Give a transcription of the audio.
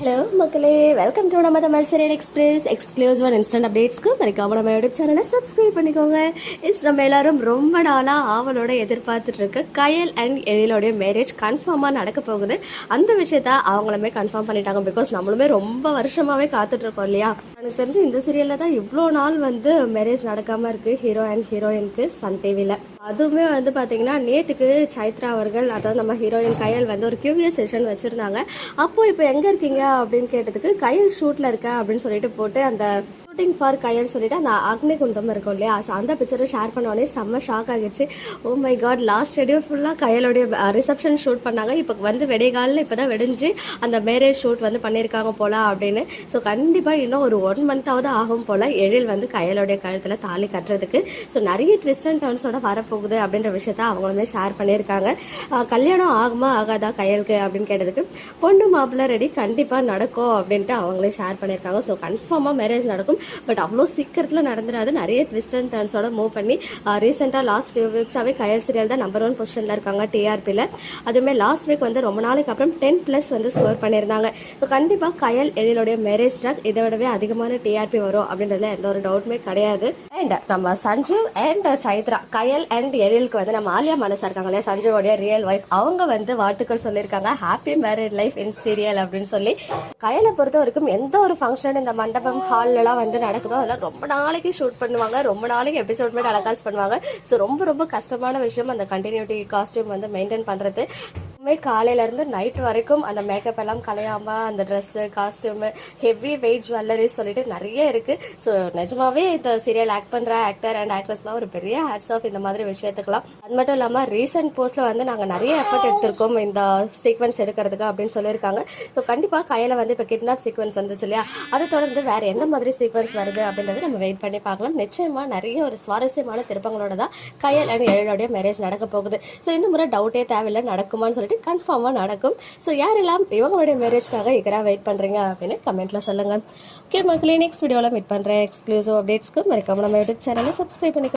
Hello மக்களே. Welcome to நம்ம Tamil serial express exclusive instant அப்டேட்ஸ்க்கு மறக்காம நம்ம யூடியூப் சேனலை சப்ஸ்கிரைப் பண்ணிக்கோங்க. இஸ் நம்ம எல்லாரும் ரொம்ப நாளாக ஆவலோட எதிர்பார்த்துட்டு இருக்க கயல் அண்ட் எழிலோடைய மேரேஜ் கன்ஃபார்மாக நடக்க போகுது. அந்த விஷயத்த அவங்களுமே கன்ஃபார்ம் பண்ணிட்டாங்க பிகாஸ் நம்மளுமே ரொம்ப வருஷமாகவே காத்துட்டு இருக்கோம் இல்லையா? எனக்கு தெரிஞ்சு இந்த சீரியலில் தான் இவ்வளோ நாள் வந்து மேரேஜ் நடக்காமல் இருக்குது ஹீரோ அண்ட் ஹீரோயினுக்கு சன் டிவியில் அதுவுமே வந்து பார்த்தீங்கன்னா நேத்துக்கு சைத்ரா அவர்கள் அதாவது நம்ம ஹீரோயின் கயல் வந்து ஒரு கியூவியஸ் செஷன் வச்சுருந்தாங்க. அப்போது இப்போ எங்கே இருக்கீங்க? அப்படின்னு கேட்டதுக்கு கையில் ஷூட்ல இருக்க அப்படின்னு சொல்லிட்டு போட்டு அந்த ஷூட்டிங் ஃபார் கையல் சொல்லிட்டு அந்த அக்னி குண்டம் இருக்கும் இல்லையா? ஸோ அந்த பிக்சரை ஷேர் பண்ணோடனே செம்ம ஷாக் ஆகிடுச்சு. Oh my god last schedule ஃபுல்லாக கையலுடைய ரிசப்ஷன் ஷூட் பண்ணாங்க. இப்போ வந்து வெடிகாலில் இப்போ தான் வெடிஞ்சு அந்த மேரேஜ் ஷூட் வந்து பண்ணியிருக்காங்க போல அப்படின்னு. ஸோ கண்டிப்பாக இன்னும் ஒரு ஒன் மந்த்தாவது ஆகும் போல எழில் வந்து கையலோடைய கழுத்தில் தாலி கட்டுறதுக்கு. ஸோ நிறைய ட்விஸ்ட் அண்ட் டர்ன்ஸோட வரப்போகுது அப்படின்ற விஷயத்த அவங்களுமே ஷேர் பண்ணியிருக்காங்க. கல்யாணம் ஆகுமா ஆகாதா கையலுக்கு அப்படின்னு கேட்டதுக்கு பொண்ணு மாப்பிள்ளை ரெடி கண்டிப்பாக நடக்கும் அப்படின்ட்டு அவங்களே ஷேர் பண்ணியிருக்காங்க. ஸோ கன்ஃபார்மாக மேரேஜ் நடக்கும். பட் அவ்வளோ சீக்கிரத்தில் நடந்துடாது. நிறைய ட்விஸ்ட் அண்ட் டர்ன்ஸோட மூவ் பண்ணி ரீசெண்டாக லாஸ்ட் ஃபியூ வீக்ஸாகவே கயல் சீரியல் தான் நம்பர் ஒன் பொசிஷனில் இருக்காங்க டிஆர்பியில் அதுவுமே லாஸ்ட் வீக் வந்து ரொம்ப நாளைக்கு அப்புறம் டென் ப்ளஸ் வந்து ஸ்கோர் பண்ணியிருந்தாங்க. ஸோ கண்டிப்பாக கயல் எழிலுடைய மேரேஜ் ட்ராக் இதை விடவே அதிகமான டிஆர்பி வரும் அப்படின்றதுல எந்த ஒரு டவுட்டுமே கிடையாது. அண்ட் நம்ம சஞ்சீவ் அண்ட் சைத்ரா கயல் அண்ட் எழிலுக்கு வந்து நம்ம ஆலியா மனசா இருக்காங்க இல்லையா? சஞ்சீவோடைய ரியல் ஒய்ஃப் அவங்க வந்து வாழ்த்துக்கள் சொல்லியிருக்காங்க. Happy marriage life in serial அப்படின்னு சொல்லி. கயலை பொறுத்த வரைக்கும் எந்த ஒரு ஃபங்க்ஷன் இந்த மண்டபம் ஹால்லலாம் வந்து நடக்குதோ அதெல்லாம் ரொம்ப நாளைக்கு ஷூட் பண்ணுவாங்க. ரொம்ப நாளைக்கு எபிசோட் மாதிரி டெலகாஸ்ட் பண்ணுவாங்க. ஸோ ரொம்ப ரொம்ப கஷ்டமான விஷயம் அந்த கண்டினியூட்டி காஸ்டியூம் வந்து மெயின்டைன் பண்ணுறது எப்பவுமே காலையிலேருந்து நைட் வரைக்கும் அந்த மேக்கப் எல்லாம் கலையாம அந்த dress costume heavy weight jewellery சொல்லிட்டு நிறைய இருக்குது ஸோ நிஜமாவே இந்த சீரியல் ஆக்ட் பண்ணுற ஆக்டர் அண்ட் ஆக்ட்ரஸ்லாம் ஒரு பெரிய ஹேட்ஸ் ஆஃப் இந்த மாதிரி விஷயத்துக்குலாம் அது மட்டும் இல்லாமல் ரீசெண்ட் போஸ்ட்டில் வந்து நாங்கள் நிறைய எஃபர்ட் எடுத்திருக்கோம் இந்த சீக்வன்ஸ் எடுக்கிறதுக்கு அப்படின்னு சொல்லியிருக்காங்க. ஸோ கண்டிப்பாக கையில் வந்து இப்போ கிட்னாப் சீக்வன்ஸ் வந்துச்சு இல்லையா? அதை தொடர்ந்து வேறு எந்த மாதிரி சீக்வன்ஸ் வருது அப்படின்றது நம்ம வெயிட் பண்ணி பார்க்கலாம். நிச்சயமாக நிறைய ஒரு சுவாரஸ்யமான திருப்பங்களோட தான் கையல் அண்ட் எழிலோடைய மேரேஜ் நடக்க போகுது. ஸோ இந்த முறை டவுட்டே தேவையில்லை நடக்குமான்னு சொல்லிட்டு வந்துட்டு கன்ஃபார்மாக நடக்கும். ஸோ யாரெல்லாம் இவங்களுடைய மேரேஜ்க்காக எகராக வெயிட் பண்ணுறீங்க அப்படின்னு கமெண்ட்ல சொல்லுங்க. ஓகே மக்களே நெக்ஸ்ட் வீடியோவில் மீட் பண்ணுறேன் எக்ஸ்க்ளூசிவ் அப்டேட்ஸ்க்கு மறக்காம நம்ம யூடியூப் சேனலை சப்ஸ்கிரைப் பண்ணிக்கோ